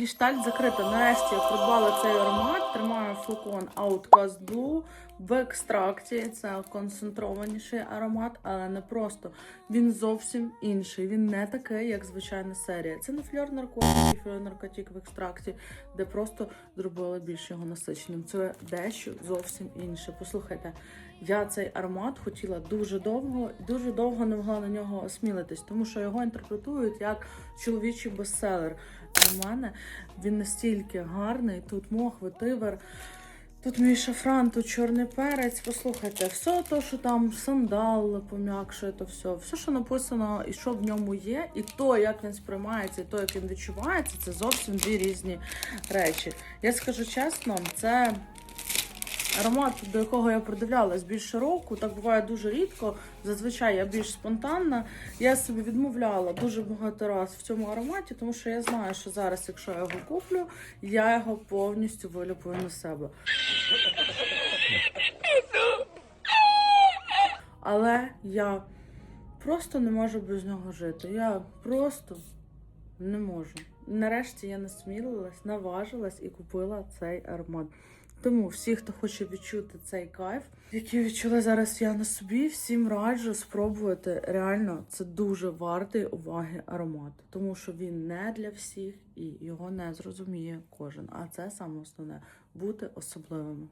гештальт закрито. Нарешті придбала цей аромат. Тримаю флакон Outcast Blue в екстракті. Це концентрованіший аромат, але не просто. Він зовсім інший. Він не такий, як звичайна серія. Це не фльор наркотик, фльор наркотик в екстракті, де просто зробили більш його насиченим. Це дещо зовсім інше. Послухайте, я цей аромат хотіла дуже довго, і дуже довго не могла на нього осмілитись, тому що його інтерпретують як чоловічий бестселер. Для мене він настільки гарний. Тут мох, ветивер. Тут мій шафран, тут чорний перець. Послухайте, все то, що там сандал пом'якшує, то все, все, що написано, і що в ньому є, і то, як він сприймається, і то, як він відчувається, це зовсім дві різні речі. Я скажу чесно, це аромат, до якого я придивлялась більше року. Так буває дуже рідко. Зазвичай я більш спонтанна. Я собі відмовляла дуже багато разів в цьому ароматі, тому що я знаю, що зараз, якщо я його куплю, я його повністю вилюбую на себе. Але я просто не можу без нього жити. Я просто не можу. Нарешті я насмілилась, наважилась і купила цей аромат. Тому всі, хто хоче відчути цей кайф, який відчула зараз я на собі, всім раджу спробувати. Реально, це дуже вартий уваги аромат, тому що він не для всіх і його не зрозуміє кожен. А це саме основне бути особливими.